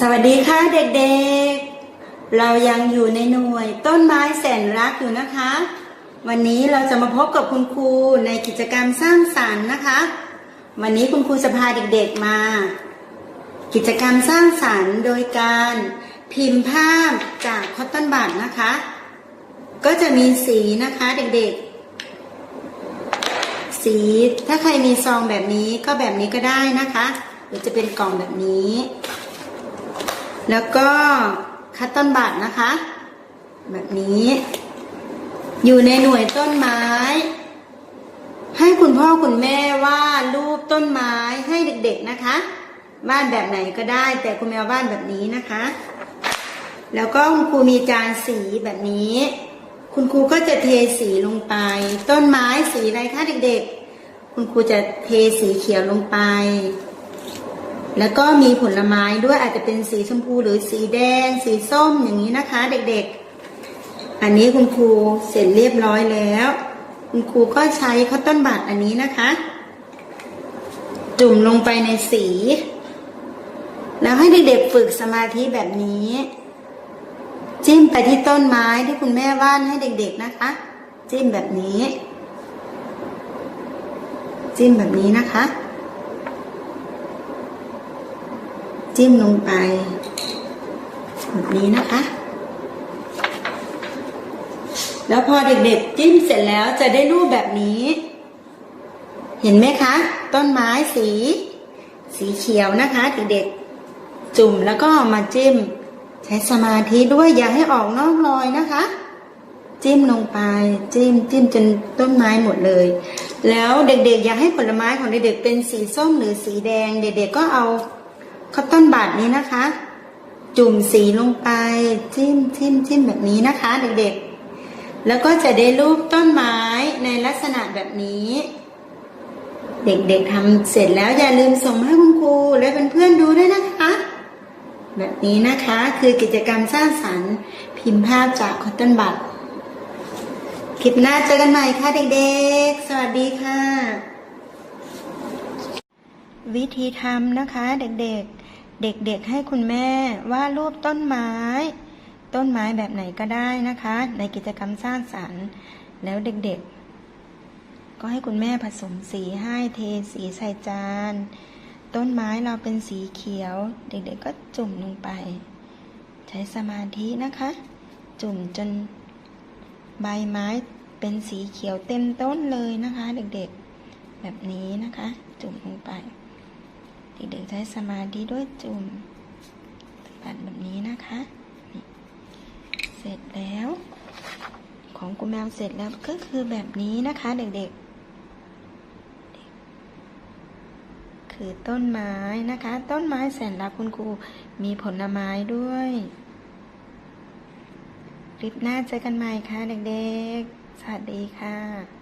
สวัสดีค่ะเด็กๆ เรายังอยู่ในหน่วยต้นไม้แสนรักอยู่นะคะ วันนี้เราจะมาพบกับคุณครูในกิจกรรมสร้างสรรค์นะคะ วันนี้คุณครูจะพาเด็กๆมา กิจกรรมสร้างสรรค์โดยการพิมพ์ภาพจากคอตตอนบัดนะคะ ก็จะมีสีนะคะเด็กๆ สีถ้าใครมีซองแบบนี้ก็แบบนี้ก็ได้นะคะ หรือจะเป็นกล่องแบบนี้ แล้วก็คัตตอนบัตนะคะ แบบนี้ อยู่ในหน่วยต้นไม้ ให้คุณพ่อคุณแม่วาดรูปต้นไม้ให้เด็กๆนะคะวาดแบบไหนก็ได้ แต่คุณแม่วาดแบบนี้นะคะ แล้วก็คุณครูมีจานสีแบบนี้ คุณครูก็จะเทสีลงไป ต้นไม้สีอะไรคะเด็กๆ คุณครูจะเทสีเขียวลงไป แล้วก็มีผลไม้ด้วยอาจจะเป็นสีชมพูหรือสีแดง สีส้มอย่างนี้นะคะ เด็กๆ อันนี้คุณครูเสร็จเรียบร้อยแล้ว คุณครูก็ใช้ข้าวต้นบัตรอันนี้นะคะ จุ่มลงไปในสี แล้วให้เด็กๆฝึกสมาธิแบบนี้ จิ้มไปที่ต้นไม้ที่คุณแม่วาดให้เด็ก ๆนะคะ จิ้มแบบนี้ จิ้มแบบนี้นะคะ จิ้มลงไป แบบนี้นะคะ แล้วพอเด็กๆจิ้มเสร็จแล้วจะได้รูปแบบนี้ เห็นไหมคะ ต้นไม้สี สีเขียวนะคะเด็กๆจุ่มแล้วก็มาจิ้ม ใช้สมาธิด้วยอย่าให้ออกนอกรอยนะคะจิ้มลงไปจิ้มจิ้มจนต้นไม้หมดเลย แล้วเด็กๆ อยากให้ผลไม้ของเด็กๆเป็นสีส้มหรือสีแดง เด็กๆก็เอา ข้าวต้นบาทนี้นะคะ จุ่มสีลงไปจิ้มจิ้มจิ้มแบบนี้นะคะ เด็กๆ แล้วก็จะได้รูปต้นไม้ในลักษณะแบบนี้ เด็กๆทำเสร็จแล้วอย่าลืมส่งให้คุณครูและเพื่อนๆดูด้วยนะคะ แบบนี้นะคะคือกิจกรรมสร้างสรรค์พิมพ์ภาพจากคอตตอนบัตคลิปหน้าเจอกันใหม่ค่ะเด็กๆ สวัสดีค่ะ วิธีทำนะคะเด็กๆ เด็กๆให้คุณแม่วาดรูปต้นไม้ ต้นไม้แบบไหนก็ได้นะคะ ในกิจกรรมสร้างสรรค์ แล้วเด็กๆ ก็ให้คุณแม่ผสมสีให้เทสีใส่จาน ต้นไม้เราเป็นสีเขียว เด็กๆก็จุ่มลงไป ใช้สมาธินะคะ จุ่มจนใบไม้เป็นสีเขียวเต็มต้นเลยนะคะ เด็กๆ แบบนี้นะคะ จุ่มลงไป เด็กๆใช้สมาธิด้วยจุ่มปัดแบบนี้นะคะเสร็จแล้ว ของกูแมวเสร็จแล้วก็คือแบบนี้นะคะเด็กๆ คือต้นไม้นะคะ ต้นไม้แสนรักคุณครูมีผลไม้ด้วยคลิปหน้าเจอกันใหม่ค่ะเด็กๆ สวัสดีค่ะ